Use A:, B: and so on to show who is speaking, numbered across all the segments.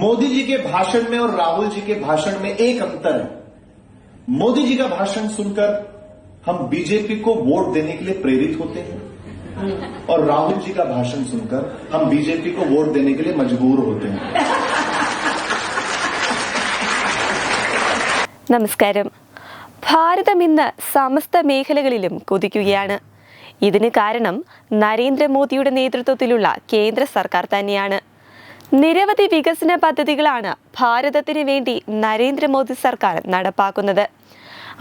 A: मोदी जी के भाषण में और राहुल जी के भाषण में एक अंतर है मोदी जी का भाषण सुनकर हम बीजेपी को वोट देने के लिए प्रेरित होते हैं और राहुल जी का भाषण सुनकर हम बीजेपी को वोट देने के लिए मजबूर होते हैं
B: നമസ്കാരം ഭാരതം ഇന്ന് സമസ്ത മേഖലകളിലും കുതിക്കുകയാണ് ഇതിന് കാരണം നരേന്ദ്രമോദിയുടെ നേതൃത്വത്തിലുള്ള കേന്ദ്ര സർക്കാർ തന്നെയാണ് നിരവധി വികസന പദ്ധതികളാണ് ഭാരതത്തിന് വേണ്ടി നരേന്ദ്രമോദി സർക്കാർ നടപ്പാക്കുന്നത്.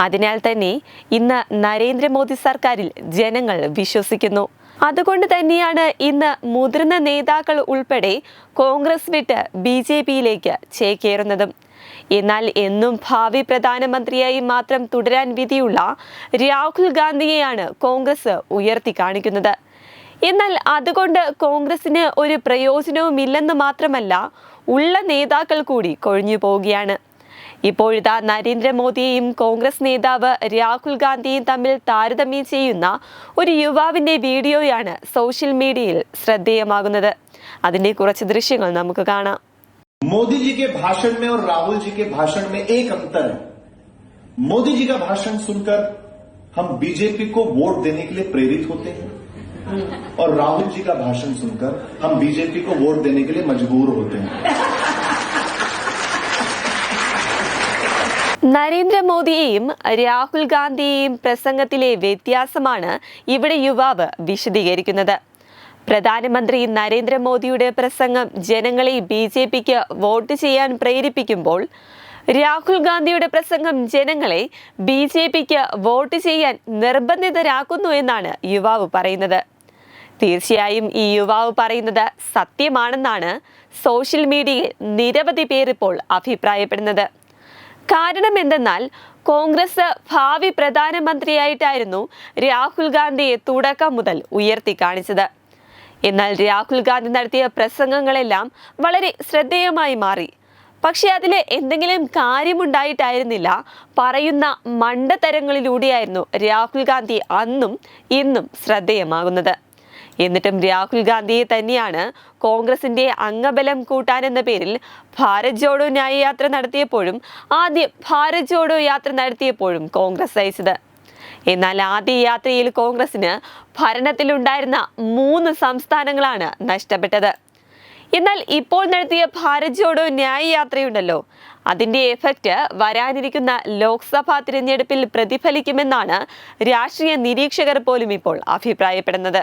B: അതിനാൽ തന്നെ ഇന്ന് നരേന്ദ്രമോദി സർക്കാരിൽ ജനങ്ങൾ വിശ്വസിക്കുന്നു. അതുകൊണ്ട് തന്നെയാണ് ഇന്ന് മുതിർന്ന നേതാക്കൾ ഉൾപ്പെടെ കോൺഗ്രസ് വിട്ട് ബി ജെ പിയിലേക്ക് ചേക്കേറുന്നതും. എന്നാൽ എന്നും ഭാവി പ്രധാനമന്ത്രിയായി മാത്രം തുടരാൻ വിധിയുള്ള രാഹുൽ ഗാന്ധിയെയാണ് കോൺഗ്രസ് ഉയർത്തി കാണിക്കുന്നത്. എന്നാൽ അതുകൊണ്ട് കോൺഗ്രസിന് ഒരു പ്രയോജനവുമില്ലെന്ന് മാത്രമല്ല ഉള്ള നേതാക്കൾ കൂടി കൊഴിഞ്ഞു പോവുകയാണ് ഇപ്പോഴിതാ നരേന്ദ്രമോദിയെയും കോൺഗ്രസ് നേതാവ് രാഹുൽ ഗാന്ധിയും തമ്മിൽ താരതമ്യം ചെയ്യുന്ന ഒരു യുവാവിന്റെ വീഡിയോയാണ് സോഷ്യൽ മീഡിയയിൽ ശ്രദ്ധേയമാകുന്നത് അതിന്റെ കുറച്ച് ദൃശ്യങ്ങൾ നമുക്ക് കാണാം
A: मोदी जी के भाषण में और राहुल जी के भाषण में एक अंतर है मोदी जी का भाषण सुनकर हम बीजेपी को वोट देने के लिए प्रेरित होते हैं और राहुल जी का भाषण सुनकर हम बीजेपी को वोट देने के लिए मजबूर होते हैं
B: നരേന്ദ്രമോദിയെയും രാഹുൽ ഗാന്ധിയെയും പ്രസംഗത്തിലെ വ്യത്യാസമാണ് ഇവിടെ യുവാവ് വിശദീകരിക്കുന്നത് പ്രധാനമന്ത്രി നരേന്ദ്രമോദിയുടെ പ്രസംഗം ജനങ്ങളെ ബി ജെ പിക്ക് വോട്ട് ചെയ്യാൻ പ്രേരിപ്പിക്കുമ്പോൾ രാഹുൽ ഗാന്ധിയുടെ പ്രസംഗം ജനങ്ങളെ ബി ജെ പിക്ക് വോട്ട് ചെയ്യാൻ നിർബന്ധിതരാക്കുന്നു എന്നാണ് യുവാവ് പറയുന്നത് തീർച്ചയായും ഈ യുവാവ് പറയുന്നത് സത്യമാണെന്നാണ് സോഷ്യൽ മീഡിയയിൽ നിരവധി പേരിപ്പോൾ അഭിപ്രായപ്പെടുന്നത്. കാരണം എന്തെന്നാൽ കോൺഗ്രസ് ഭാവി പ്രധാനമന്ത്രിയായിട്ടായിരുന്നു രാഹുൽ ഗാന്ധിയെ തുടക്കം മുതൽ ഉയർത്തി കാണിച്ചത്. എന്നാൽ രാഹുൽ ഗാന്ധി നടത്തിയ പ്രസംഗങ്ങളെല്ലാം വളരെ ശ്രദ്ധേയമായി മാറി. പക്ഷെ അതിൽ എന്തെങ്കിലും കാര്യമുണ്ടായിട്ടായിരുന്നില്ല പറയുന്ന മണ്ടത്തരങ്ങളിലൂടെയായിരുന്നു രാഹുൽ ഗാന്ധി അന്നും ഇന്നും ശ്രദ്ധേയമാകുന്നത്. എന്നിട്ടും രാഹുൽ ഗാന്ധിയെ തന്നെയാണ് കോൺഗ്രസിന്റെ അംഗബലം കൂട്ടാൻ എന്ന പേരിൽ ഭാരത് ജോഡോ ന്യായ യാത്ര നടത്തിയപ്പോഴും ആദ്യം ഭാരത് ജോഡോ യാത്ര നടത്തിയപ്പോഴും കോൺഗ്രസ് അയച്ചത് എന്നാൽ ആദ്യ യാത്രയിൽ കോൺഗ്രസിന് ഭരണത്തിലുണ്ടായിരുന്ന മൂന്ന് സംസ്ഥാനങ്ങളാണ് നഷ്ടപ്പെട്ടത്. എന്നാൽ ഇപ്പോൾ നടത്തിയ ഭാരത് ജോഡോ ന്യായ യാത്രയുണ്ടല്ലോ അതിന്റെ എഫക്റ്റ് വരാനിരിക്കുന്ന ലോക്സഭാ തിരഞ്ഞെടുപ്പിൽ പ്രതിഫലിക്കുമെന്നാണ് രാഷ്ട്രീയ നിരീക്ഷകർ പോലും ഇപ്പോൾ അഭിപ്രായപ്പെടുന്നത്.